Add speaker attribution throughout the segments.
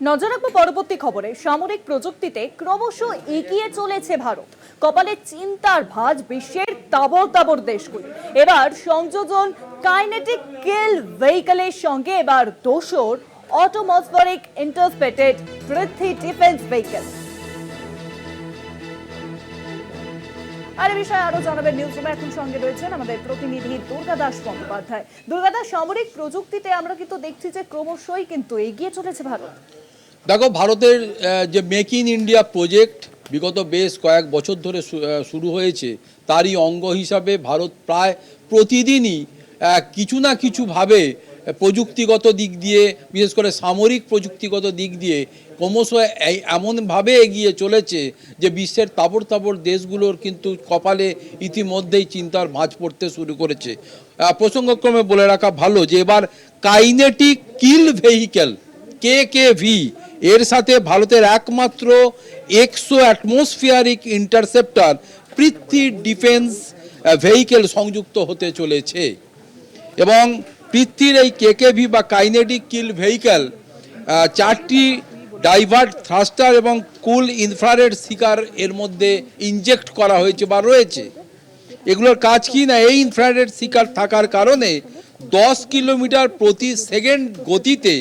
Speaker 1: নজর রাখব পরবর্তী খবরে। সামরিক প্রযুক্তিতে ক্রমশ এগিয়ে চলেছে ভারত। কপালে চিন্তার ভাঁজ বিশ্বের তাবর তাবর দেশগুলি। এবার সংযোজন কাইনেটিক কিল ভেহিকলের সঙ্গে এবার দোসর atmospheric intercepted Prithvi defence vehicle. আর এ বিষয়ে আরও জানাবেন নিউজ রুমে এখন সঙ্গে রয়েছেন আমাদের প্রতিনিধি দুর্গা দাস বন্দ্যোপাধ্যায়। দুর্গা দাস, সামরিক প্রযুক্তিতে আমরা কিন্তু দেখছি যে ক্রমশই কিন্তু এগিয়ে চলেছে ভারত।
Speaker 2: দেখো, ভারতের যে মেক ইন ইন্ডিয়া প্রজেক্ট বিগত বেশ কয়েক বছর ধরে শুরু হয়েছে, তারই অঙ্গ হিসাবে ভারত প্রায় প্রতিদিনই কিছু না কিছুভাবে প্রযুক্তিগত দিক দিয়ে, বিশেষ করে সামরিক প্রযুক্তিগত দিক দিয়ে, ক্রমশ এমনভাবে এগিয়ে চলেছে যে বিশ্বের তাবর তাবর দেশগুলোর কিন্তু কপালে ইতিমধ্যেই চিন্তার ভাঁজ পড়তে শুরু করেছে। প্রসঙ্গক্রমে বলে রাখা ভালো যে এবার kinetic kill vehicle K K V এর সাথে ভারতের একমাত্র exo atmospheric interceptor Prithvi defence vehicle সংযুক্ত হতে চলেছে। এবং পৃথ্বীর এই কেকেভি বা কাইনেটিক কিল ভেহিকেল চারটি ডাইভার্ট থ্রাস্টার এবং কুল ইনফ্রারেড শিকার এর মধ্যে ইনজেক্ট করা হয়েছে বা রয়েছে। এগুলোর কাজ কি না? এই ইনফ্রারেড শিকার থাকার কারণে দশ কিলোমিটার প্রতি সেকেন্ড গতিতে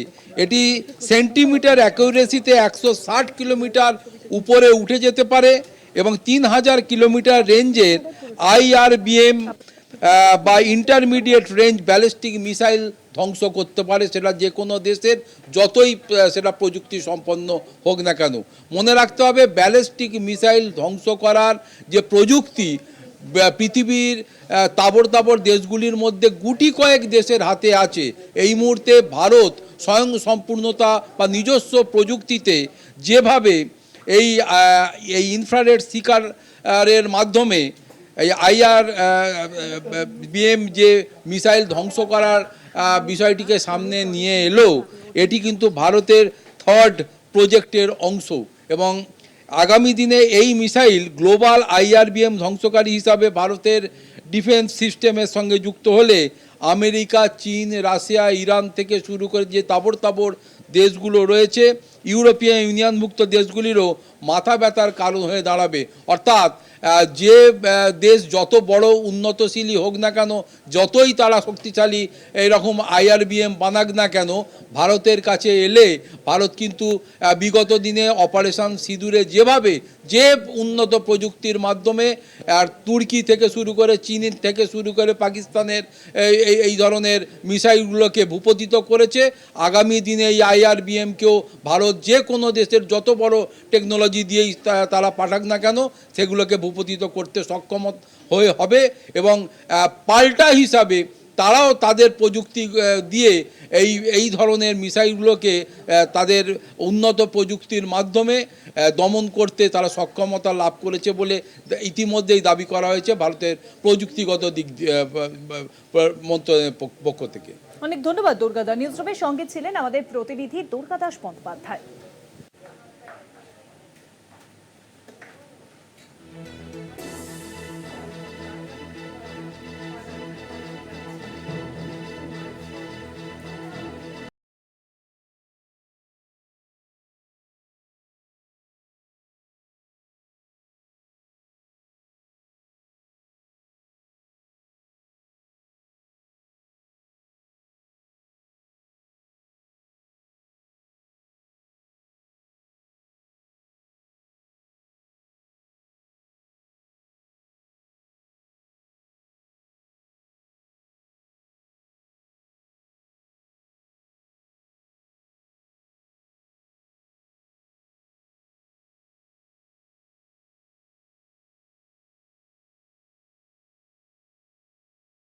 Speaker 2: এটি সেন্টিমিটার অ্যাকুরেসিতে একশো ষাট কিলোমিটার উপরে উঠে যেতে পারে এবং তিন হাজার কিলোমিটার রেঞ্জের আইআরবিএম বা ইন্টারমিডিয়েট রেঞ্জ ব্যালিস্টিক মিসাইল ধ্বংস করতে পারে। সেটা যে কোনো দেশের যতই সেটা প্রযুক্তি সম্পন্ন হোক না কেন। মনে রাখতে হবে, ব্যালিস্টিক মিসাইল ধ্বংস করার যে প্রযুক্তি পৃথিবীর তাবড় তাবড় দেশগুলির মধ্যে গুটি কয়েক দেশের হাতে আছে। এই মুহূর্তে ভারত স্বয়ং সম্পূর্ণতা বা নিজস্ব প্রযুক্তিতে যেভাবে এই এই ইনফ্রারেড শিকারের মাধ্যমে এই আইআর বিএম যে মিসাইল ধ্বংস করার বিষয়টিকে সামনে নিয়ে এলো, এটি কিন্তু ভারতের থার্ড প্রজেক্টের অংশ এবং আগামী দিনে এই মিসাইল গ্লোবাল আইআরবিএম ধ্বংসকারী হিসাবে ভারতের ডিফেন্স সিস্টেমের সঙ্গে যুক্ত হলে আমেরিকা, চীন, রাশিয়া, ইরান থেকে শুরু করে যে তাবড় তাবড় দেশগুলো রয়েছে ইউরোপিয়ান ইউনিয়নভুক্ত দেশগুলিরও মাথা ব্যথার কারণ হয়ে দাঁড়াবে। অর্থাৎ যে দেশ যত বড় উন্নতশীলই হোক না কেন, যতই তারা শক্তিশালী এইরকম আইআরবিএম বানাক না কেন, ভারতের কাছে এলে ভারত কিন্তু বিগত দিনে অপারেশন সিঁদুরে যেভাবে, যে উন্নত প্রযুক্তির মাধ্যমে, আর তুর্কি থেকে শুরু করে চীন থেকে শুরু করে পাকিস্তানের এই- ধরনের মিসাইলগুলোকে ভূপতিত করেছে, আগামী দিনে এই আইআরবিএমকেও ভারত যে কোনো দেশের যত বড় টেকনোলজি দিয়েই তারা পাঠাক না কেন, সেগুলোকে ভূপতিত করতে সক্ষম হয়ে হবে এবং পাল্টা হিসাবে তারাও তাদের প্রযুক্তি দিয়ে এই এই ধরনের মিসাইলগুলোকে তাদের উন্নত প্রযুক্তির মাধ্যমে দমন করতে তারা সক্ষমতা লাভ করেছে বলে ইতিমধ্যেই দাবি করা হয়েছে ভারতের প্রযুক্তিগত দিক মন্ত্রণালয়ের পক্ষ থেকে।
Speaker 1: অনেক ধন্যবাদ দুর্গাদা নিউজ সঙ্গে ছিলেন আমাদের প্রতিনিধি দুর্গা দাস বন্দ্যোপাধ্যায়।